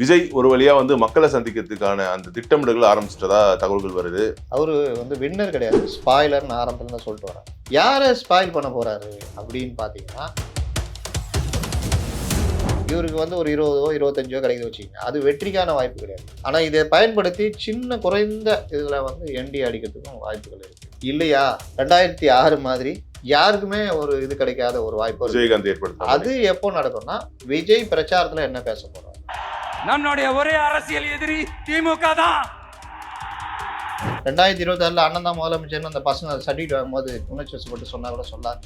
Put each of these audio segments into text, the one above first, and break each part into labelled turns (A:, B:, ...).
A: விஜய் ஒரு வழியா வந்து மக்களை சந்திக்கிறதுக்கான அந்த திட்டமிடல்கள் ஆரம்பிச்சிட்டதா தகவல்கள் வருது.
B: அவரு வந்து வின்னர் கிடையாது. ஸ்பாய்லர்னு ஆரம்பத்துல தான் சொல்லிட்டு வரேன் யாரை ஸ்பாயில் பண்ண போறாரு அப்படின்னு பார்த்தீங்கன்னா இவருக்கு வந்து ஒரு இருபதோ இருபத்தஞ்சோ கிடைக்குது வச்சுக்கோங்க. அது வெற்றிக்கான வாய்ப்பு கிடையாது. ஆனால் இதை பயன்படுத்தி சின்ன குறைந்த இதில் வந்து என்டி அடிக்கிறதுக்கும் வாய்ப்புகள் இருக்கு. இல்லையா? ரெண்டாயிரத்தி ஆறு மாதிரி யாருக்குமே ஒரு இது கிடைக்காத ஒரு வாய்ப்பு.
A: விஜயகாந்த் ஏற்படுத்த
B: அது எப்போ நடக்கும்னா விஜய் பிரச்சாரத்தில் என்ன பேச போறாரு?
C: நம்மளுடைய ஒரே அரசியல் எதிரி திமுக தான்.
B: ரெண்டாயிரத்தி இருபத்தாறுல அண்ணன் தான் முதலமைச்சர்னு அந்த பசங்க சர்டிஃபிகேட் வாங்கும்போது உணர்ச்சி வசப்பட்டு சொன்னா கூட சொல்லாது.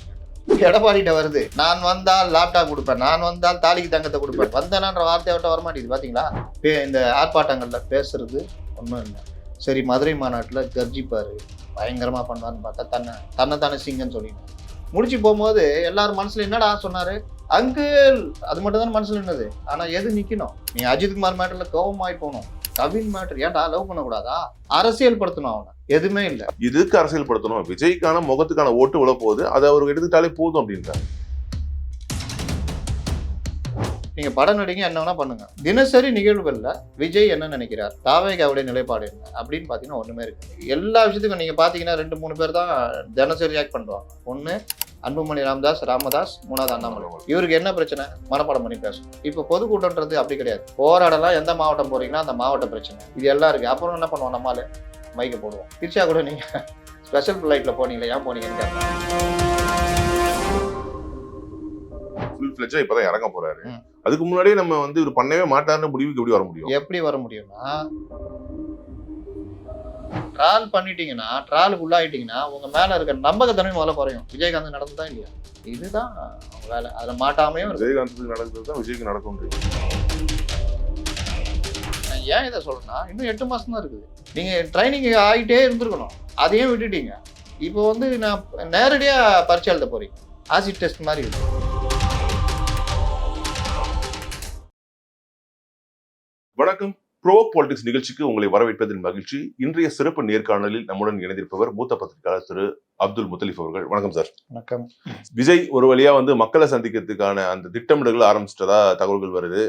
B: எடப்பாடிட்ட வருது நான் வந்தால் லேப்டாப் கொடுப்பேன் நான் வந்தால் தாலிக்கு தங்கத்தை கொடுப்பேன் வந்தேனான்ற வார்த்தையை விட்ட வரமாட்டேங்குது பார்த்தீங்களா பே- இந்த ஆர்ப்பாட்டங்களில் பேசுறது ஒன்றும் இல்லை. சரி மதுரை மாநாட்டில் கர்ஜிப்பார் பயங்கரமாக பண்ணுவார்னு பார்த்தா தன்னை தன்னை தானே சிங்கன்னு சொல்லிடுவேன் முடிச்சு போகும்போது எல்லாரும் மனசுல என்னடா சொன்னாரு? அங்கிள் அது மட்டும் தான் மனசுல என்னது ஆனா எது நிக்கணும்? நீ அஜித்குமார் மேட்டர்ல கோபமாயி போகணும். கவின் மேட்டர் ஏன்டா லவ் பண்ணக்கூடாதா? அரசியல் படுத்தணும் அவனை. எதுவுமே இல்லை.
A: இதுக்கு அரசியல் படுத்தணும். விஜய்க்கான முகத்துக்கான ஓட்டு விழ போகுது அதை அவர் எடுத்துட்டாலே போதும் அப்படின்றாரு.
B: நீங்க படம் நடிங்க என்ன வேணா பண்ணுங்க. தினசரி நிகழ்வுகள்ல விஜய் என்ன நினைக்கிறார்? தாவேகாவுடைய நிலைப்பாடு என்ன? அப்படின்னு பாத்தீங்கன்னா ஒண்ணுமே இருக்கு எல்லா விஷயத்துக்கும் நீங்க பாத்தீங்கன்னா ரெண்டு மூணு பேர் தான் தினசரி ஆக்ட் பண்ணுவாங்க. ஒண்ணு அன்புமணி ராமதாஸ் ராமதாஸ் மூணாவது அண்ணாமலை. இவருக்கு என்ன பிரச்சனை? மனப்பாடம் பண்ணி பேசணும். இப்போ பொதுக்கூட்டம்ன்றது அப்படி கிடையாது. போராடலாம் எந்த மாவட்டம் போறீங்கன்னா அந்த மாவட்ட பிரச்சனை. இது எல்லாம் இருக்கு. அப்புறம் என்ன பண்ணுவோம்? நம்மால மைக்க போடுவோம். திருச்சா கூட நீங்க ஸ்பெஷல் ஃபிளைட்ல போனீங்களா ஏன் போனீங்கன்னு
A: ஃபுல் ஃபிளெஜா இப்பதான் இறங்க போறாரு. அதுக்கு முன்னாடியே நம்ம வந்து இவர் பண்ணவே மாட்டாருன்னு முடிவுக்கு எப்படி வர முடியும்?
B: எப்படி வர முடியும்னா ட்ரால் பண்ணிட்டீங்கன்னா ட்ராலுக்கு உள்ளாயிட்டீங்கன்னா உங்க மேல இருக்க நம்பகத்தன்மை முதல்ல குறையும். விஜயகாந்த் நடந்ததா இல்லையா? இதுதான் அவங்க வேலை. அதுல மாட்டாமையும் இருக்கு.
A: விஜயகாந்துக்கு நடக்கிறது தான் விஜய்க்கு நடக்கும்
B: நான் ஏன் இதை சொல்றேன்னா இன்னும் எட்டு மாசம் தான் இருக்குது. நீங்க ட்ரைனிங் ஆகிட்டே இருந்திருக்கணும். அதையும் விட்டுட்டீங்க. இப்போ வந்து நான் நேரடியா பரீட்சை எழுத போறீங்க ஆசிட் டெஸ்ட் மாதிரி இருக்கு.
A: வணக்கம். ப்ரோ பாலிடிக்ஸ் நிகழ்ச்சிக்கு உங்களை வரவேற்பதில் மகிழ்ச்சி. இன்றைய சிறப்பு நேர்காணலில் நம்முடன் இணைந்திருப்பவர் மூத்த பத்திரிகையாளர் திரு அப்துல் முத்தலிஃப் அவர்கள். வணக்கம் சார்
B: வணக்கம்.
A: விஜய் ஒரு வழியா வந்து மக்களை சந்திக்கிறதுக்கான அந்த திட்டமிடல்கள் ஆரம்பிச்சிட்டதா தகவல்கள் வருது.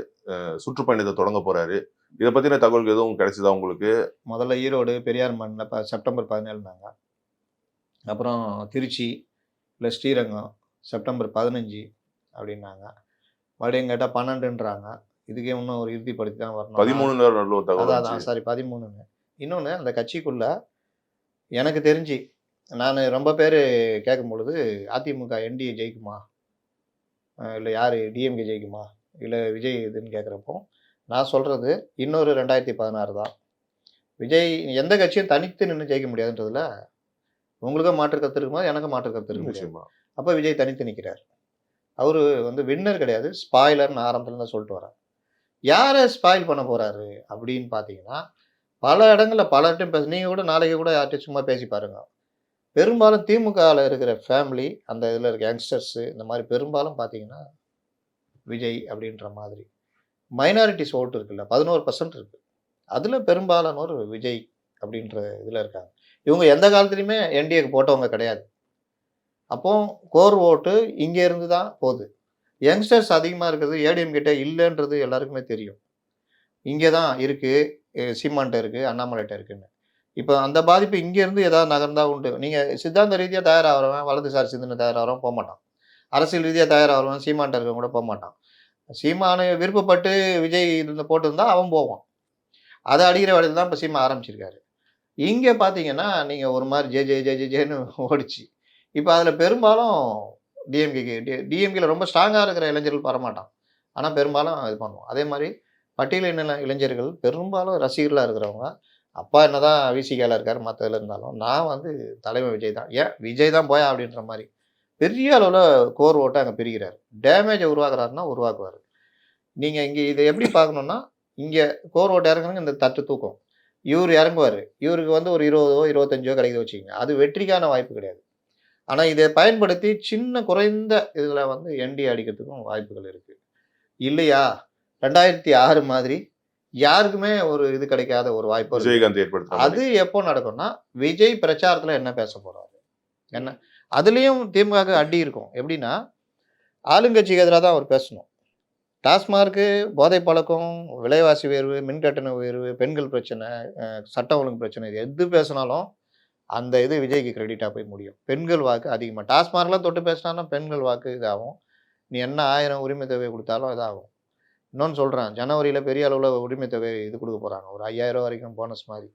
A: சுற்றுப்பயணத்தை தொடங்க போறாரு. இதை பத்தின தகவல்கள் எதுவும் கிடைச்சதா உங்களுக்கு?
B: முதல்ல ஈரோடு பெரியார் மண்ணில் இப்போ செப்டம்பர் பதினேழுனாங்க. அப்புறம் திருச்சி இல்லை ஸ்ரீரங்கம் செப்டம்பர் பதினஞ்சு அப்படின்னாங்க. மறுபடியும் கேட்டால் பன்னெண்டுன்றாங்க. இதுக்கே இன்னும் ஒரு இறுதிப்படுத்தி தான் வரணும்.
A: பதிமூணு
B: அதான் சாரி பதிமூணுங்க. இன்னொன்று அந்த கட்சிக்குள்ள எனக்கு தெரிஞ்சு நான் ரொம்ப பேர் கேட்கும் பொழுது அதிமுக என்டிஏ ஜெயிக்குமா? இல்லை யார் டிஎம்கே ஜெயிக்குமா? இல்லை விஜய் இதுன்னு கேட்குறப்போ நான் சொல்கிறது இன்னொரு ரெண்டாயிரத்தி பதினாறு தான். விஜய் எந்த கட்சியும் தனித்து நின்று ஜெயிக்க முடியாதுன்றதுல உங்களுக்கும் மாற்று கருத்து இருக்கும்போது எனக்கும் மாற்று கருத்து இருக்கு அப்போ விஜய் தனித்து நிற்கிறார் அவர் வந்து வின்னர் கிடையாது. ஸ்பாய்லர்னு ஆரம்பத்துல தான் சொல்லிட்டு வரேன் யாரை ஸ்பாயில் பண்ண போகிறாரு அப்படின்னு பார்த்தீங்கன்னா பல இடங்களில் பல டைம் பேச நீங்கள் கூட நாளைக்கு கூட யார்கிட்டயும் சும்மா பேசி பாருங்க. பெரும்பாலும் திமுகவில் இருக்கிற ஃபேமிலி அந்த இதில் இருக்க யங்ஸ்டர்ஸு இந்த மாதிரி பெரும்பாலும் பார்த்தீங்கன்னா விஜய் அப்படின்ற மாதிரி. மைனாரிட்டிஸ் ஓட்டு இருக்குல்ல பதினோரு பர்சன்ட் இருக்குது அதில் பெரும்பாலானோர் விஜய் அப்படின்ற இதில் இருக்காங்க. இவங்க எந்த காலத்துலையுமே என்டிஏக்கு போட்டவங்க கிடையாது. அப்போ கோர் ஓட்டு இங்கே இருந்து தான் போகுது. யங்ஸ்டர்ஸ் அதிகமாக இருக்கிறது ஏடிஎம் கிட்ட இல்லைன்றது எல்லாருக்குமே தெரியும். இங்கே தான் இருக்குது சீமான்ட்ட இருக்குது அண்ணாமலைட்ட இருக்குன்னு. இப்போ அந்த பாதிப்பு இங்கேருந்து ஏதாவது நகர்ந்தால் உண்டு. நீங்கள் சித்தாந்த ரீதியாக தயாராகிறவன் வலதுசாரி சிந்தனை தயாராகிறவன் போக மாட்டான். அரசியல் ரீதியாக தயாராகிறவன் சீமான்ட்ட இருக்க கூட போக மாட்டான். சீமானு விருப்பப்பட்டு விஜய் இதில் போட்டிருந்தா அவன் போவான். அதை அடிக்கிற வேலையில் தான் இப்போ சீமா ஆரம்பிச்சிருக்காரு. இங்கே பார்த்தீங்கன்னா நீங்கள் ஒரு மாதிரி ஜே ஜே ஜே ஜே ஜேன்னு ஓடிச்சு. இப்போ அதில் பெரும்பாலும் டிஎம்கேக்கு டிஎம்கேல ரொம்ப ஸ்ட்ராங்காக இருக்கிற இளைஞர்கள் வரமாட்டான் ஆனால் பெரும்பாலும் இது பண்ணுவோம் அதே மாதிரி பட்டியலின இளைஞர்கள் பெரும்பாலும் ரசிகர்களாக இருக்கிறவங்க அப்பா என்ன தான் விசிகால இருக்கார் மற்றதுல இருந்தாலும் நான் வந்து தலைமை விஜய் தான். ஏன்? விஜய் தான் போயா அப்படின்ற மாதிரி. பெரிய அளவில் கோர் ஓட்டை அங்கே பிரிக்கிறார். டேமேஜை உருவாக்குறாருன்னா உருவாக்குவார். நீங்கள் இங்கே இதை எப்படி பார்க்கணுன்னா இங்கே கோர் ஓட்டை இறங்குறவங்க இந்த தட்டு தூக்கம். இவர் இறங்குவார். இவருக்கு வந்து ஒரு இருபதோ இருபத்தஞ்சோ கிடைக்குது வச்சுக்கோங்க. அது வெற்றிக்கான வாய்ப்பு கிடையாது. ஆனால் இதை பயன்படுத்தி சின்ன குறைந்த இதில் வந்து என்டி அடிக்கிறதுக்கும் வாய்ப்புகள் இருக்குது இல்லையா? ரெண்டாயிரத்தி ஆறு மாதிரி யாருக்குமே ஒரு இது கிடைக்காத ஒரு வாய்ப்பு.
A: விஜயகாந்த் ஏற்படுத்த
B: அது எப்போ நடக்கும்னா விஜய் பிரச்சாரத்தில் என்ன பேச போறாரு? என்ன? அதுலேயும் திமுக அடி இருக்கும். எப்படின்னா ஆளுங்கட்சிக்கு எதிராக தான் அவர் பேசணும். டாஸ்மார்க்கு போதை பழக்கம் விலைவாசி உயர்வு மின்கட்டண உயர்வு பெண்கள் பிரச்சனை சட்டம் ஒழுங்கு பிரச்சனை இது எது பேசினாலும் அந்த இது விஜய்க்கு கிரெடிட்டாக போய் முடியும். பெண்கள் வாக்கு அதிகமாக டாஸ்மார்க்லாம் தொட்டு பேசினாலும் பெண்கள் வாக்கு இதாகும். நீ என்ன ஆயிரம் உரிமை தொகை கொடுத்தாலும் இதாகும். இன்னொன்று சொல்கிறேன் ஜனவரியில் பெரிய அளவில் உரிமை தொகை இது கொடுக்க போகிறாங்க ஒரு ஐயாயிரம் வரைக்கும் போனஸ் மாதிரி.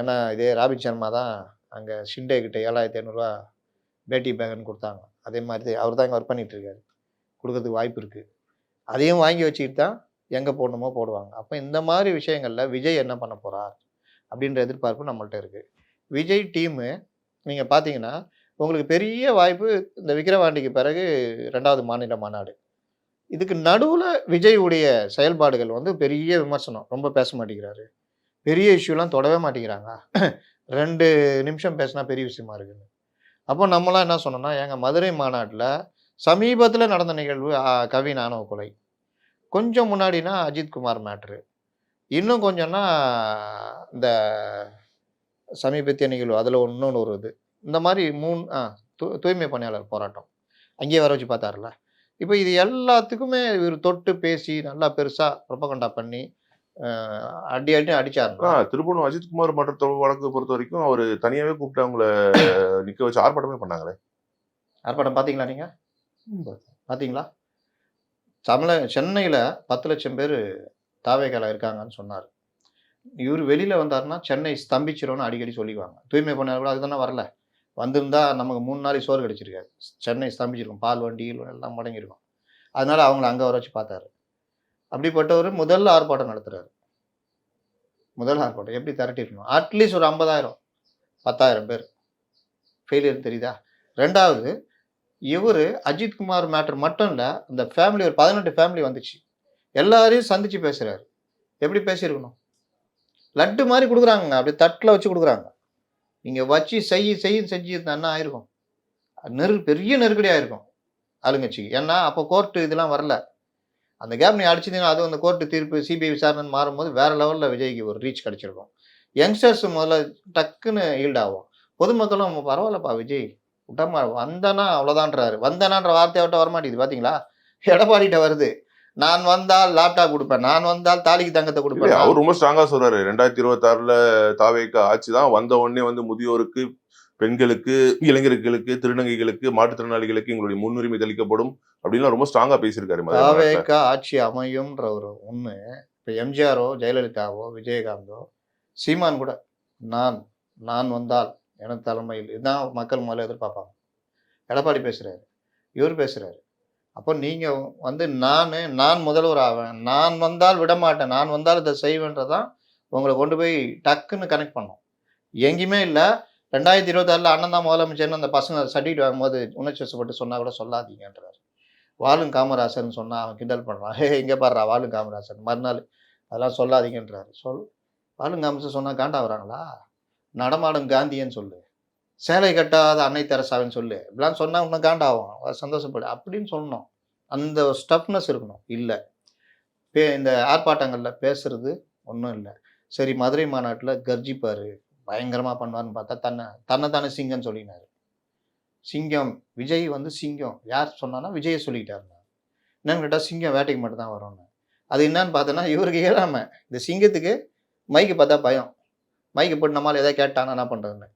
B: ஏன்னா இதே ராபின் சர்மா தான் அங்கே ஷிண்டே கிட்ட ஏழாயிரத்தி ஐநூறுரூவா பேட்டி பேகன் கொடுத்தாங்க. அதே மாதிரி அவர் தான் இங்கே ஒர்க் பண்ணிகிட்டு இருக்காரு. கொடுக்கறதுக்கு வாய்ப்பு இருக்குது அதையும் வாங்கி வச்சுக்கிட்டு தான் எங்கே போடணுமோ போடுவாங்க. அப்போ இந்த மாதிரி விஷயங்களில் விஜய் என்ன பண்ண போகிறார் அப்படின்ற எதிர்பார்ப்பு நம்மள்ட்ட இருக்குது விஜய் டீமு நீங்கள் பார்த்தீங்கன்னா உங்களுக்கு பெரிய வாய்ப்பு இந்த விக்கிரவாண்டிக்கு பிறகு ரெண்டாவது மாநில மாநாடு. இதுக்கு நடுவில் விஜயுடைய செயல்பாடுகள் வந்து பெரிய விமர்சனம். ரொம்ப பேச மாட்டேங்கிறாரு. பெரிய இஷ்யூலாம் தொடவே மாட்டேங்கிறாங்க. ரெண்டு நிமிஷம் பேசினா பெரிய விஷயமா இருக்குன்னு. அப்போ நம்மளாம் என்ன சொன்னோம்னா எங்கள் மதுரை மாநாட்டில் சமீபத்தில் நடந்த நிகழ்வு கவி கவின் கொலை. கொஞ்சம் முன்னாடினா அஜித்குமார் மேட்ரு. இன்னும் கொஞ்சம்னா இந்த சமீபத்திய நிகழ்வு அதில் இன்னொன்று ஒரு இது. இந்த மாதிரி மூணு ஆ தூ தூய்மை பணியாளர் போராட்டம். அங்கேயே வர வச்சு பார்த்தாருல. இப்போ இது எல்லாத்துக்குமே இவர் தொட்டு பேசி நல்லா பெருசாக ப்ரொபகண்டா பண்ணி அடி அடி அடிச்சாருன்னா
A: ஆ, திருப்பூர் அஜித்குமார் மற்ற வழக்கு பொறுத்த வரைக்கும் அவர் தனியாவே கூப்பிட்டு அவங்கள நிக்க வச்சு ஆர்ப்பாட்டமே பண்ணாங்களே.
B: ஆர்ப்பாட்டம் பார்த்தீங்களா நீங்கள் பார்த்தீங்களா? தமிழ சென்னையில் பத்து லட்சம் பேர் தாவேக்கால இருக்காங்கன்னு சொன்னார். இவர் வெளியில் வந்தாருன்னா சென்னை ஸ்தம்பிச்சிரும்னு அடிக்கடி சொல்லிக்குவாங்க. தூய்மை பண்ணார் கூட அதுதானே வரல. வந்திருந்தா நமக்கு மூணு நாளைக்கு சோறு கிடைச்சிருக்காரு. சென்னை ஸ்தம்பிச்சிருக்கும். பால் வண்டி எல்லாம் முடங்கியிருக்கும். அதனால அவங்கள அங்கே வர வச்சு பார்த்தாரு. அப்படிப்பட்டவர் முதல் ஆர்ப்பாட்டம் நடத்துகிறாரு முதல் ஆர்ப்பாட்டம். எப்படி திரட்டிருக்கணும் அட்லீஸ்ட் ஒரு ஐம்பதாயிரம். பத்தாயிரம் பேர். ஃபெயிலியர் தெரியுதா? ரெண்டாவது இவர் அஜித்குமார் மேட்டர் மட்டும் இல்லை இந்த ஃபேமிலி ஒரு பதினெட்டு ஃபேமிலி வந்துச்சு. எல்லாரையும் சந்திச்சு பேசுகிறாரு எப்படி பேசியிருக்கணும்? லட்டு மாதிரி கொடுக்குறாங்க அப்படியே தட்டில் வச்சு கொடுக்குறாங்க. நீங்கள் வச்சு செய் செய்யும் செஞ்சு என்ன ஆயிருக்கும்? நெரு பெரிய நெருக்கடியாக இருக்கும். ஆளுங்கட்சிக்கு. ஏன்னா அப்போ கோர்ட்டு இதெல்லாம் வரல. அந்த கேப் நீ அடிச்சதுன்னா அது அந்த கோர்ட்டு தீர்ப்பு சிபிஐ விசாரணை மாறும்போது வேற லெவலில் விஜய்க்கு ஒரு ரீச் கிடச்சிருக்கும். யங்ஸ்டர்ஸ் முதல்ல டக்குன்னு ஈல்ட் ஆகும். பொதுமக்களும் பரவாயில்லப்பா விஜய். விட்டமா வந்தனா அவ்வளோதான்றாரு வந்தனான்ற வார்த்தையை விட்ட வரமாட்டேங்குது. பார்த்தீங்களா எடப்பாடிகிட்ட வருது. நான் வந்தால் லேப்டாப் கொடுப்பேன். நான் வந்தால் தாலிக்கு தங்கத்தை கொடுப்பேன்.
A: அவர் ரொம்ப ஸ்ட்ராங்கா சொல்றாரு. ரெண்டாயிரத்தி இருபத்தி ஆறுல தாவேக்க ஆட்சி தான். வந்த உடனே வந்து முதியோருக்கு பெண்களுக்கு இளைஞர்களுக்கு திருநங்கைகளுக்கு மாற்றுத்திறனாளிகளுக்கு எங்களுடைய முன்னுரிமை தெளிக்கப்படும் அப்படின்லாம் ரொம்ப ஸ்ட்ராங்கா பேசியிருக்காரு.
B: தாவேக்கா ஆட்சி அமையும்ன்ற ஒரு ஒன்று இப்போ எம்ஜிஆரோ ஜெயலலிதாவோ விஜயகாந்தோ சீமான் கூட நான் நான் வந்தால் எனது தலைமையில் இதுதான் மக்கள் முதல்ல எதிர்பார்ப்பாங்க. எடப்பாடி பேசுறாரு. இவர் பேசுறாரு. அப்போ நீங்கள் வந்து நான் நான் முதல்வர் ஆவேன். நான் வந்தால் விட மாட்டேன் நான் வந்தால் இதை செய்வேன்றதான் உங்களை கொண்டு போய் டக்குன்னு கனெக்ட் பண்ணோம். எங்கேயுமே இல்லை. ரெண்டாயிரத்தி இருபத்தாறில் அண்ணன் தான் முதலமைச்சர்னு அந்த பசங்க சர்டிஃபிகேட் வாங்கும்போது உணர்ச்சி வசப்பட்டு சொன்னால் கூட சொல்லாதீங்கன்றார். வாழும் காமராசர்னு சொன்னால் அவன் கிண்டல் பண்ணுறான் ஹே எங்கே பாடுறா வாலும் காமராசர். மறுநாள் அதெல்லாம் சொல்லாதீங்கன்றாரு. சொல் வாலும் காமராசர் சொன்னால் காண்டா வராங்களா? நடமாடும் காந்தியன்னு சொல்லு. சேலை கட்டாத அன்னை தெரசாவின்னு சொல்லு. இப்படிலாம் சொன்னால் இன்னும் காண்டாகும். சந்தோஷப்படு. அப்படின்னு சொன்னோம் அந்த ஸ்டஃப்னஸ் இருக்கணும். இல்லை. பே இந்த ஆர்ப்பாட்டங்களில் பேசுறது ஒன்றும் இல்லை. சரி மதுரை மாநாட்டில் கர்ஜிப்பார் பயங்கரமாக பண்ணுவார்னு பார்த்தா தன்னை தன்னை தானே சிங்கம்னு சொல்லினார். சிங்கம் விஜய் வந்து சிங்கம். யார் சொன்னான்னா விஜயை சொல்லிக்கிட்டாருங்க என்னன்னு கேட்டால் சிங்கம் வேட்டைக்கு மட்டும் தான் வரும்னு. அது என்னன்னு பார்த்தோன்னா இவருக்கு ஏறாமல் இந்த சிங்கத்துக்கு மைக்கு பார்த்தா பயம். மைக்கு போட்டு நம்மளால் எதாவது கேட்டானா என்ன பண்ணுறதுன்னு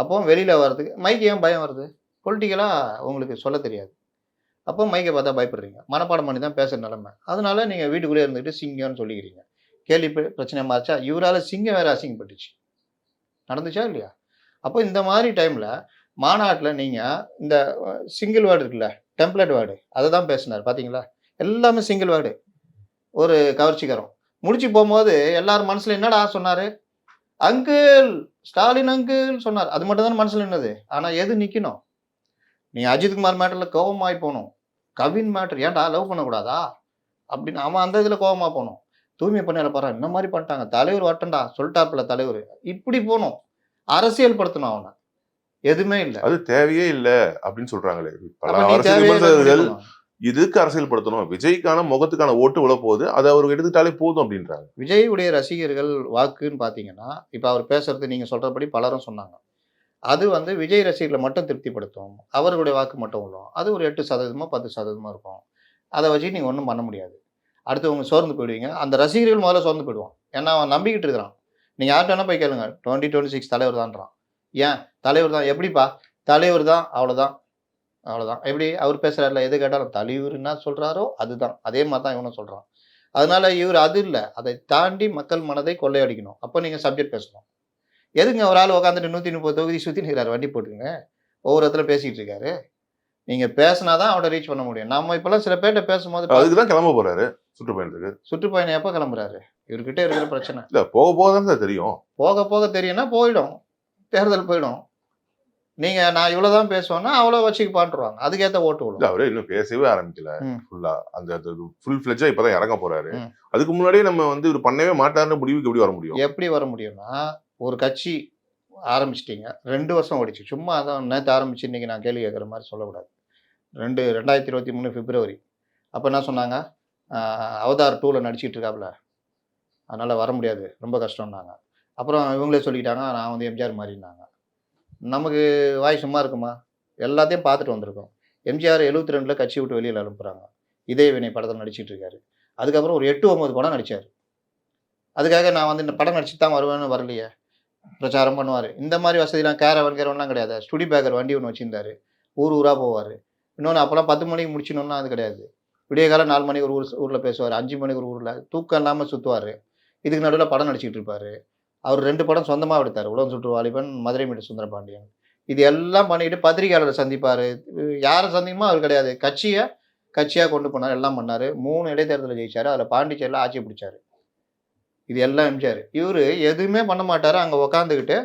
B: அப்போ வெளியில் வர்றதுக்கு மைக்கு ஏன் பயம் வருது? பொலிட்டிக்கலாக உங்களுக்கு சொல்ல தெரியாது. அப்போ மைக்கை பார்த்தா பயப்படுறீங்க. மனப்பாடம் பண்ணி தான் பேசுகிற நிலமை. அதனால நீங்கள் வீட்டுக்குள்ளே இருந்துக்கிட்டு சிங்கம்னு சொல்லிக்கிறீங்க. கேள்வி பிரச்சனை மாறிச்சா? இவரால் சிங்கம் வேறு அசிங்கப்பட்டுச்சு. நடந்துச்சா இல்லையா? அப்போ இந்த மாதிரி டைமில் மாநாட்டில் நீங்கள் இந்த சிங்கிள் வேர்டு இருக்குல்ல டெம்ப்ளேட் வேர்டு அதை தான் பேசினார். பார்த்தீங்களா? எல்லாமே சிங்கிள் வேர்டு ஒரு கவர்ச்சிகரம். முடிச்சு போகும்போது எல்லார் மனசில் என்னடா சொன்னார்? அங்கிள் ஸ்டாலின் அங்கிள் சொன்னார். அது மட்டும் தான் மனசுல என்னது ஆனா எது நிக்கணும்? நீ அஜித்குமார் மேட்டர்ல கோபமாய் போகணும். கவின் மேட்டர் ஏன்டா லவ் பண்ணக்கூடாதா? அப்படின்னு அவன் அந்த இதுல கோபமா போகணும். தூய்மை பணியாளர் பாரு இந்த மாதிரி பண்ணிட்டாங்க. தலைவர் வட்டண்டா சொல்லிட்டாப்புல தலைவர். இப்படி போகணும். அரசியல் படுத்தணும் அவனை. எதுவுமே இல்லை.
A: அது தேவையே இல்ல அப்படின்னு சொல்றாங்களே. பல அரசியல் இதுக்கு அரசியல்படுத்தணும்? விஜய்க்கான முகத்துக்கான ஓட்டு விழ போகுது அதை அவர் எடுத்துக்கிட்டாலே போதும் அப்படின்றாங்க.
B: உடைய ரசிகர்கள் வாக்குன்னு பார்த்தீங்கன்னா இப்போ அவர் பேசுறது நீங்கள் சொல்கிறபடி பலரும் சொன்னாங்க. அது வந்து விஜய் ரசிகர்களை மட்டும் திருப்திப்படுத்தும் அவர்களுடைய வாக்கு மட்டும் விழும் அது ஒரு எட்டு சதவீதமோ பத்து சதவீதமோ இருக்கும். அதை வச்சு நீங்கள் ஒன்றும் பண்ண முடியாது. அடுத்தவங்க சோர்ந்து போயிடுவீங்க. அந்த ரசிகர்கள் முதல்ல சோர்ந்து போயிடுவான். ஏன்னா அவன் நம்பிக்கிட்டு இருக்கிறான். நீங்கள் யார்கிட்ட போய் கேளுங்க. டுவெண்ட்டி டுவெண்ட்டி சிக்ஸ் தலைவர் தான்றான் ஏன்? தலைவர் தான் எப்படிப்பா? தலைவர் தான் அவ்வளோதான் அவ்வளோதான் எப்படி அவர் பேசுகிறாருல எது கேட்டாலும் தலைவர் என்ன சொல்கிறாரோ அதுதான். அதே மாதிரி தான் இவனும் சொல்கிறான் அதனால இவர் அது இல்லை. அதை தாண்டி மக்கள் மனதை கொள்ளையடிக்கணும். அப்போ நீங்கள் சப்ஜெக்ட் பேசணும். எதுங்க ஒரு ஆள் உட்காந்துட்டு நூற்றி முப்பது தொகுதி சுற்றி நிற்கிறாரு வண்டி போட்டுங்க ஒவ்வொரு இடத்துல பேசிகிட்டு இருக்காரு. நீங்கள் பேசினா தான் அவனை ரீச் பண்ண முடியும். நம்ம இப்போல்லாம் சில பேர்கிட்ட பேசும்போது
A: அதுக்கு தான் கிளம்ப போறாரு சுற்றுப்பயணத்துக்கு.
B: சுற்றுப்பயணம் எப்போ கிளம்புறாரு? இவர்கிட்ட இருக்கிற பிரச்சனை.
A: இல்ல போக போக தான் தெரியும்.
B: போக போக தெரியும்னா போயிடும். தேர்தல் போயிடும். நீங்க நான் இவ்வளவுதான் பேசுவேன்னா அவ்வளோ வச்சுக்கு பாட்டுருவாங்க அதுக்கேற்ற ஓட்டு விடும்
A: அவரு இன்னும் பேசவே ஆரம்பிக்கல. ஃபுல்லா அந்த ஃபுல் ஃபிளெஜா இப்பதான் இறங்க போறாரு. அதுக்கு முன்னாடியே நம்ம வந்து இவர் பண்ணவே மாட்டாருன்னு முடிவுக்கு எப்படி வர முடியும்?
B: எப்படி வர முடியும்னா ஒரு கட்சி ஆரம்பிச்சிட்டீங்க ரெண்டு வருஷம் ஓடிச்சு. சும்மா அதான் நேற்று ஆரம்பிச்சு இன்னைக்கு நான் கேள்வி கேட்குற மாதிரி சொல்லக்கூடாது. ரெண்டு ரெண்டாயிரத்தி இருபத்தி மூணு பிப்ரவரி. அப்போ என்ன சொன்னாங்க? அவதார் டூவில் நடிச்சிட்டு இருக்காப்புல அதனால் வர முடியாது. ரொம்ப கஷ்டம்னாங்க. அப்புறம் இவங்களே சொல்லிக்கிட்டாங்க நான் வந்து எம்ஜிஆர் மாதிரினாங்க நமக்கு வாய் சும்மா இருக்குமா? எல்லாத்தையும் பார்த்துட்டு வந்திருக்கோம். எம்ஜிஆர் எழுபத்தி ரெண்டில் கட்சி விட்டு வெளியில் அனுப்புகிறாங்க இதே வினை படத்தில் நடிச்சிட்டு இருக்காரு. அதுக்கப்புறம் ஒரு எட்டு ஒம்பது படம் நடித்தார் அதுக்காக நான் வந்து இந்த படம் நடிச்சு தான் வருவேன்னு வரலையே. பிரச்சாரம் பண்ணுவார். இந்த மாதிரி வசதிலாம் கேரவன் கேரவன்லாம் கிடையாது. ஸ்டுடி பேக்கர் வண்டி ஒன்று வச்சுருந்தாரு. ஊர் ஊராக போவார். இன்னொன்று அப்போல்லாம் பத்து மணிக்கு முடிச்சிடணும்னா அது கிடையாது. விடிய காலம் நாலு மணிக்கு ஒரு ஊர் ஊரில் பேசுவார். அஞ்சு மணிக்கு ஒரு ஊரில் தூக்கம் இல்லாமல் சுற்றுவார் இதுக்கு நடுவில் படம் நடிச்சிக்கிட்டு இருப்பார். அவர் ரெண்டு படம் சொந்தமாக எடுத்தார். உலகம் சுற்று வாலிபன் மதுரை மீட்டு சுந்தரபாண்டியன். இது எல்லாம் பண்ணிட்டு பத்திரிகையாளரை சந்திப்பார். யாரை சந்திக்குமோ அவர் கிடையாது. கட்சியை கட்சியாக கொண்டு போனார். எல்லாம் பண்ணார். மூணு இடைத்தேர்தலில் ஜெயிச்சார். அதில் பாண்டிச்சேரியில் ஆட்சி பிடிச்சார். இது எல்லாம் எம்ஜிஆர். இவர் எதுவுமே பண்ண மாட்டார். அங்கே உக்காந்துக்கிட்டு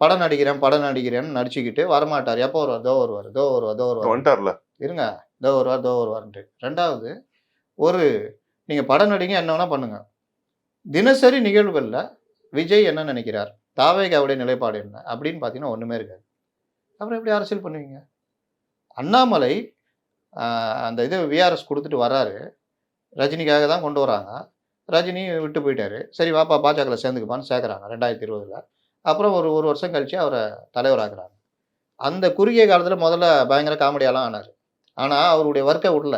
B: படம் நடிக்கிறேன் படம் நடிக்கிறேன்னு நடிச்சுக்கிட்டு வரமாட்டார். எப்போ வருவார்? தோ வருவார். தோ வருவார். தோ வருவார். இருங்க. தோ வருவார் தோ வருவார்ன்ட்டு. ரெண்டாவது ஒரு நீங்கள் படம் நடிங்க என்ன வேணால் பண்ணுங்க. தினசரி நிகழ்வுகளில் விஜய் என்ன நினைக்கிறார்? தாவேகாவுடைய நிலைப்பாடு என்ன? அப்படின்னு பார்த்தீங்கன்னா ஒன்றுமே இருக்காது. அப்புறம் எப்படி அரசியல் பண்ணுவீங்க? அண்ணாமலை அந்த இது விஆர்எஸ் கொடுத்துட்டு வராரு. ரஜினிக்காக தான் கொண்டு வராங்க. ரஜினி விட்டு போயிட்டாரு. சரி வாப்பா பாஜகவில் சேர்ந்துக்குப்பான்னு சேர்க்குறாங்க ரெண்டாயிரத்தி இருபதுல. அப்புறம் ஒரு ஒரு வருஷம் கழித்து அவரை தலைவராக்குறாங்க. அந்த குறுகிய காலத்தில் முதல்ல பயங்கர காமெடியாலாம் ஆனார். ஆனால் அவருடைய ஒர்க்கை விடல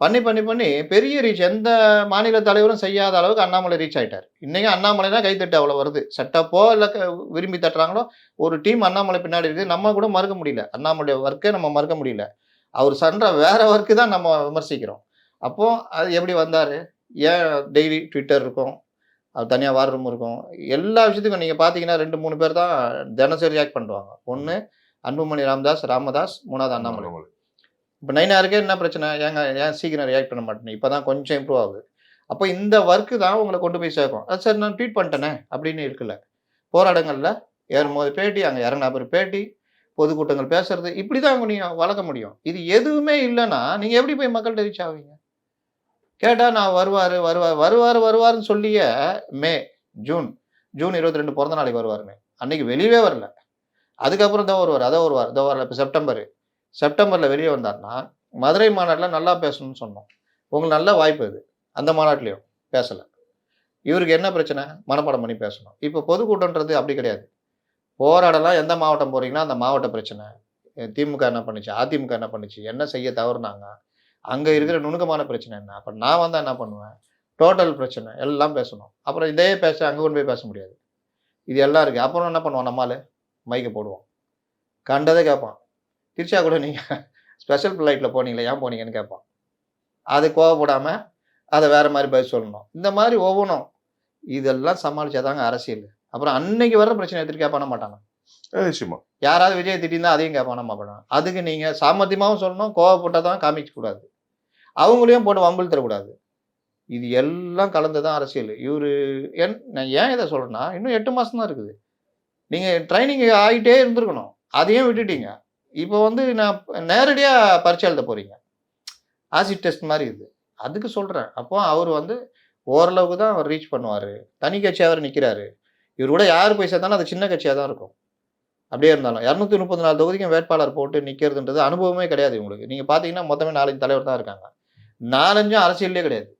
B: பண்ணி பண்ணி பண்ணி பெரிய ரீச் எந்த மாநில தலைவரும் செய்யாத அளவுக்கு அண்ணாமலை ரீச் ஆகிட்டார் இன்றைக்கும் அண்ணாமலைனா கைத்தட்டு அவ்வளோ வருது. செட்டப்போ இல்லை விரும்பி தட்டுறாங்களோ ஒரு டீம் அண்ணாமலை பின்னாடி இருக்குது. நம்ம கூட மறுக்க முடியல. அண்ணாமலை ஒர்க்கை நம்ம மறுக்க முடியல. அவர் சண்ட வேற ஒர்க்கு தான் நம்ம விமர்சிக்கிறோம். அப்போது அது எப்படி வந்தார்? ஏன் டெய்லி ட்விட்டர் இருக்கும்? அது தனியாக வார் ரூம் இருக்கும். எல்லா விஷயத்துக்கும் நீங்கள் பார்த்தீங்கன்னா ரெண்டு மூணு பேர் தான் தினசரி ரியாக்ட் பண்ணுவாங்க. ஒன்று அன்புமணி ராமதாஸ் ராமதாஸ் மூணாவது அண்ணாமலை. இப்போ நைனாருக்கே என்ன பிரச்சனை? ஏங்க ஏன் சீக்கிரம் ரியாக்ட் பண்ண மாட்டேன் இப்போ தான் கொஞ்சம் இம்ப்ரூவ் ஆகுது. அப்போ இந்த ஒர்க்கு தான் உங்களை கொண்டு போய் சேர்க்கும். அது சரி நான் ட்வீட் பண்ணிட்டேனே அப்படின்னு இருக்குல்ல. போராட்டங்களில் ஏறும்போது பேட்டி அங்கே இறங்கின பேர் பேட்டி பொதுக்கூட்டங்கள் பேசுறது இப்படி தான் நீங்கள் வளர்க்க முடியும். இது எதுவுமே இல்லைன்னா நீங்கள் எப்படி போய் மக்கள்கிட்ட ரீச் ஆவீங்க? கேட்டால் நான் வருவார் வருவார் வருவார் வருவார்னு சொல்லியே மே ஜூன் ஜூன் இருபத்தி ரெண்டு பிறந்த நாளைக்கு வருவாருன்னு அன்னைக்கு வெளியவே வரல. அதுக்கப்புறம் தான் வருவார் அதை வருவார் இதோ வரல இப்போ செப்டம்பர். செப்டம்பரில் வெளியே வந்தார்னா மதுரை மாநாட்டில் நல்லா பேசணும்னு சொன்னோம். உங்களுக்கு நல்ல வாய்ப்பு இது. அந்த மாநாட்டிலையும் பேசலை. இவருக்கு என்ன பிரச்சனை? மனப்பாடம் பண்ணி பேசணும். இப்போ பொதுக்கூட்டம்ன்றது அப்படி கிடையாது. போராடலாம் எந்த மாவட்டம் போகிறீங்கன்னா அந்த மாவட்ட பிரச்சனை. திமுக என்ன பண்ணுச்சு? அதிமுக என்ன பண்ணுச்சு? என்ன செய்ய தவறுனாங்க? அங்கே இருக்கிற நுணுக்கமான பிரச்சனை என்ன? அப்போ நான் வந்தால் என்ன பண்ணுவேன்? டோட்டல் பிரச்சனை எல்லாம் பேசணும். அப்புறம் இதே பேச அங்கே கொண்டு போய் பேச முடியாது. இது எல்லாம் இருக்குது அப்புறம் என்ன பண்ணுவோம்? நம்மால் மைக்கை போடுவோம். கண்டதை கேட்பான். திருச்சா கூட நீங்கள் ஸ்பெஷல் ஃப்ளைட்டில் போனீங்களே? ஏன் போனீங்கன்னு கேட்பான். அது கோவப்படாமல் அதை வேறு மாதிரி பதில் சொல்லணும். இந்த மாதிரி ஒவ்வொன்றும் இதெல்லாம் சமாளிச்சாதாங்க அரசியல். அப்புறம் அன்னைக்கு வர்ற பிரச்சனை எடுத்துட்டு கேட்பான மாட்டாங்க
A: நிச்சயமா.
B: யாராவது விஜய் திட்டிருந்தா அதையும் கேட்பான மாட்டாங்க அதுக்கு நீங்கள் சாமர்த்தியமாகவும் சொல்லணும் கோவப்பட்டால் தான் காமிக்க கூடாது. அவங்களையும் போட்டு வம்பில் தரக்கூடாது. இது எல்லாம் கலந்து தான் அரசியல். இவர் என் நான் ஏன் இதை சொல்கிறேன்னா இன்னும் எட்டு மாதம் தான் இருக்குது. நீங்கள் ட்ரைனிங் ஆகிட்டே இருந்திருக்கணும். அதையும் விட்டுட்டீங்க. இப்போ வந்து நான் நேரடியாக பரீட்சை எழுத போகிறீங்க ஆசிட் டெஸ்ட் மாதிரி இது. அதுக்கு சொல்கிறேன் அப்போ அவர் வந்து ஓரளவுக்கு தான் அவர் ரீச் பண்ணுவார். தனி கட்சியாக அவர் நிற்கிறாரு இவர் கூட யார் போய் சேர்த்தாலும் அது சின்ன கட்சியாக தான் இருக்கும். அப்படியே இருந்தாலும் இரநூத்தி முப்பத்தி நாலு தொகுதிக்கும் வேட்பாளர் போட்டு நிற்கிறதுன்றது அனுபவமே கிடையாது உங்களுக்கு நீங்கள் பார்த்தீங்கன்னா மொத்தமே நாலஞ்சு தலைவர் தான் இருக்காங்க. நாலஞ்சும் அரசியல்லே கிடையாது.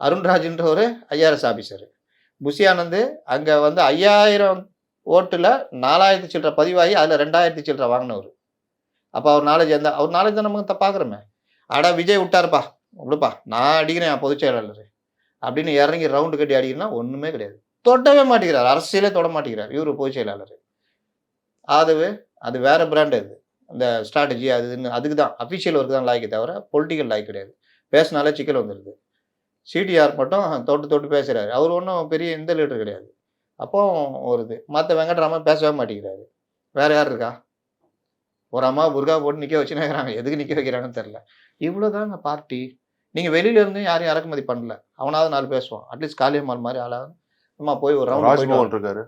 B: அருண்ராஜ்ன்ற ஒரு ஐஆர்எஸ் ஆஃபீஸர் புஷியானந்து அங்கே வந்து ஐயாயிரம் ஓட்டில் நாலாயிரத்தி சில்லற பதிவாகி அதில் ரெண்டாயிரத்தி சில்லற வாங்கினவர். அப்போ அவர் நாலேஜ் எந்த அவர் நாலேஜ் தான் நமக்கு பார்க்குறோமே அடா விஜய் விட்டாருப்பா. விடுப்பா நான் அடிக்கிறேன் என் பொதுச் செயலாளர். அப்படின்னு இறங்கி ரவுண்டு கட்டி அடிக்கிறேன்னா ஒன்றுமே கிடையாது. தொடவே மாட்டேங்கிறார். அரசியலே தொட மாட்டேங்கிறார். இவர் பொதுச் செயலாளர். அதுவே அது வேற பிராண்ட் அது. இந்த ஸ்ட்ராட்டஜி அது இதுன்னு அதுக்கு தான். அஃபிஷியல் ஒர்க்கு தான் லாய்க்கு தவிர பொலிட்டிக்கல் லாய்க் கிடையாது. பேசினாலே சிக்கல் வந்துடுது சிடிஆர் மட்டும் தொட்டு தொட்டு பேசுகிறாரு அவர் ஒன்றும் பெரிய இந்த லீடர் கிடையாது. அப்போ ஒரு இது மற்ற வெங்கட்ராமன் பேசவே மாட்டேங்கிறாரு. வேற யார் இருக்கா? ஒரு அம்மா புர்கா போட்டு நிற்க வச்சுன்னு இருக்கிறாங்க. எதுக்கு நிற்க வைக்கிறாங்கன்னு தெரில இவ்வளோதாங்க பார்ட்டி நீங்கள் வெளியில இருந்து யாரையும் இறக்குமதி பண்ணல. அவனாவது நாலு பேசுவான். அட்லீஸ்ட் காளியம்மாள் மாதிரி ஆளாவது அம்மா போய் ஒரு ரவுண்ட்
A: ராஜ்மோகன் இருக்காரு?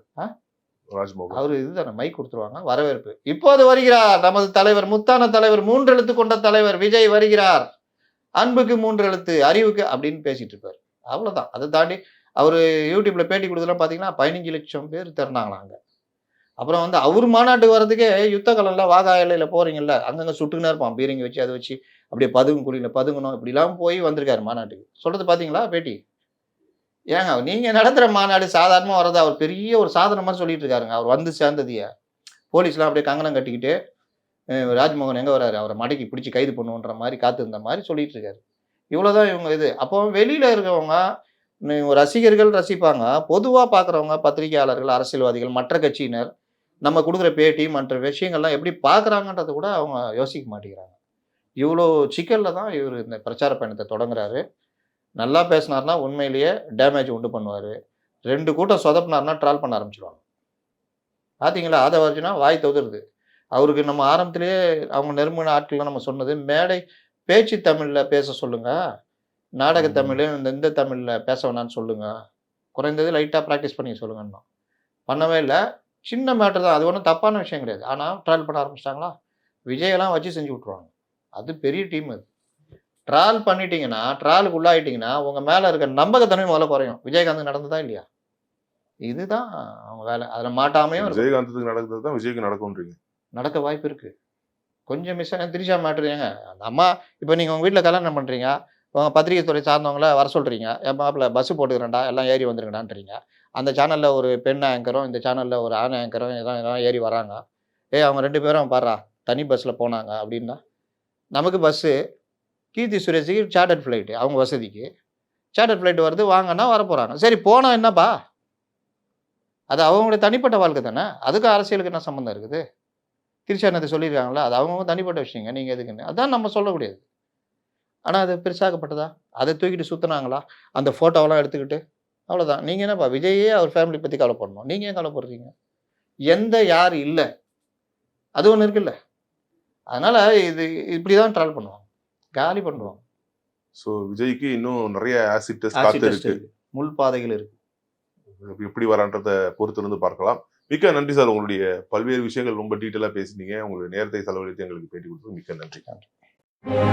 A: ராஜ்மோகன்.
B: அவர் இதுதானே மைக் கொடுத்துருவாங்க. வரவேற்பு. இப்போது வருகிறார் நமது தலைவர் முத்தான தலைவர் மூன்று எழுத்து கொண்ட தலைவர் விஜய் வருகிறார். அன்புக்கு மூன்று எழுத்து அறிவுக்கு அப்படின்னு பேசிட்டு இருப்பார் அவ்வளவுதான். அதை தாண்டி அவர் யூடியூப்பில் பேட்டி கொடுத்தலாம் பார்த்தீங்கன்னா பதினஞ்சு லட்சம் பேர் திறனாங்களாம் அங்கே. அப்புறம் வந்து அவர் மாநாட்டுக்கு வர்றதுக்கே யுத்த கலனில் வாகா எல்லையில போறீங்கல்ல அங்கங்கே சுட்டுக்கினே இருப்பான் பீரங்கி வச்சு அதை வச்சு அப்படியே பதுங்கும் குழியில் பதுங்கணும் இப்படிலாம் போய் வந்திருக்காரு மாநாட்டுக்கு. சொல்கிறது பார்த்தீங்களா பேட்டி? ஏங்க நீங்கள் நடத்துகிற மாநாடு சாதாரணமாக வர்றது? அவர் பெரிய ஒரு சாதனை மாதிரி சொல்லிட்டு இருக்காருங்க. அவர் வந்து சேர்ந்ததையே. போலீஸ்லாம் அப்படியே கங்கணம் கட்டிக்கிட்டு ராஜ்மோகன் எங்கே வராரு? அவரை மடக்கி பிடிச்சி கைது பண்ணுன்ற மாதிரி காத்திருந்த மாதிரி சொல்லிட்டு இருக்காரு. இவ்வளோதான் இவங்க இது. அப்போ வெளியில் இருக்கவங்க ரசிகர்கள் ரசிப்பாங்க. பொதுவா பார்க்குறவங்க பத்திரிகையாளர்கள் அரசியல்வாதிகள் மற்ற கட்சியினர் நம்ம கொடுக்குற பேட்டி மற்ற விஷயங்கள்லாம் எப்படி பார்க்குறாங்கன்றத கூட அவங்க யோசிக்க மாட்டேங்கிறாங்க. இவ்வளோ சிக்கலில் தான் இவர் இந்த பிரச்சார பயணத்தை தொடங்குறாரு. நல்லா பேசினார்னா உண்மையிலேயே டேமேஜ் உண்டு பண்ணுவார். ரெண்டு கூட்டம் சொதப்பினார்னா ட்ரால் பண்ண ஆரம்பிச்சிடுவாங்க பார்த்தீங்களா அதை வச்சுன்னா வாய் தொகுருது அவருக்கு நம்ம ஆரம்பத்திலேயே அவங்க நெருங்கின ஆட்கள்லாம் நம்ம சொன்னது மேடை பேச்சு தமிழில் பேச சொல்லுங்கள் நாடக. தமிழ் இந்த இந்த தமிழில் பேச வேணாம்னு சொல்லுங்க. குறைந்தது லைட்டாக ப்ராக்டிஸ் பண்ணி சொல்லுங்கன்னு பண்ணவே இல்லை. சின்ன மேட்டர் தான். அது ஒன்றும் தப்பான விஷயம் கிடையாது. ஆனால் ட்ரால் பண்ண ஆரம்பிச்சிட்டாங்களா? விஜயெல்லாம் வச்சு செஞ்சு விட்ருவாங்க அது பெரிய டீம் அது. ட்ரால் பண்ணிட்டீங்கன்னா ட்ராலுக்கு உள்ளாயிட்டீங்கன்னா உங்கள் மேலே இருக்க நம்பகத்தன்மை முதல்ல குறையும். விஜயகாந்த் நடந்ததா இல்லையா? இதுதான் அவங்க வேலை. அதில் மாட்டாமையும்.
A: விஜயகாந்தத்துக்கு நடக்கிறது தான் விஜய்க்கு நடக்கும்ன்றீங்க.
B: நடக்க வாய்ப்பு இருக்கு. கொஞ்சம் மிஸ் ஆக திரிஷா மேட்ரு ஏங்க. அந்த அம்மா இப்போ நீங்கள் உங்கள் வீட்டில் கல்யாணம் பண்ணுறீங்க பத்திரிகை துறை சார்ந்தவங்கள வர சொல்கிறீங்க என் மாப்பிள்ள பஸ்ஸு போட்டுக்கிறேன்டா எல்லாம் ஏறி வந்துருங்கடான்றீங்க. அந்த சேனலில் ஒரு பெண் ஆங்கரும் இந்த சேனலில் ஒரு ஆண் ஆங்கரும் எல்லாம் எல்லாம் ஏறி வராங்க. ஏய் அவங்க ரெண்டு பேரும் பாடுறா தனி பஸ்ஸில் போனாங்க அப்படின்னா நமக்கு பஸ்ஸு கீர்த்தி சுரேஷுக்கு சார்ட்டர்ட் ஃப்ளைட்டு அவங்க வசதிக்கு. சார்ட்டர் ஃப்ளைட் வருது வாங்கன்னா வர போகிறாங்க சரி போனால் என்னப்பா? அது அவங்களுடைய தனிப்பட்ட வாழ்க்கை தானே? அதுக்கு அரசியலுக்கு என்ன சம்மந்தம் இருக்குது? திருச்சானத்தை சொல்லியிருக்காங்களா அது அவங்கவுங்க தனிப்பட்ட விஷயங்க நீங்கள் எதுக்குன்னு. அதான் நம்ம சொல்லக்கூடியது. ஆனால் அது பெருசாக்கப்பட்டதா அதை தூக்கிட்டு சுற்றுனாங்களா அந்த ஃபோட்டோவெல்லாம் எடுத்துக்கிட்டு? அவ்வளோதான் நீங்கள் என்னப்பா விஜயே அவர் ஃபேமிலி பற்றி கவலைப்படணும். நீங்கள் ஏன் கவலைப்படுறீங்க? எந்த யார் இல்லை. அது ஒன்று இருக்குல்ல. அதனால் இது இப்படி தான் ட்ராவல் பண்ணுவாங்க. காலி பண்ணுவாங்க.
A: ஸோ விஜய்க்கு இன்னும் நிறைய ஆசிட் டெஸ்ட் காத்து இருக்கு.
B: முள் பாதைகள் இருக்கு.
A: எப்படி வரான்றத பொறுத்து இருந்து பார்க்கலாம். மிக்க நன்றி சார் உங்களுடைய பல்வேறு விஷயங்கள் ரொம்ப டீட்டெயிலாக பேசுனீங்க. உங்களுடைய நேரத்தை செலவழித்து எங்களுக்கு பேட்டி கொடுத்தது மிக்க நன்றி. Thank you.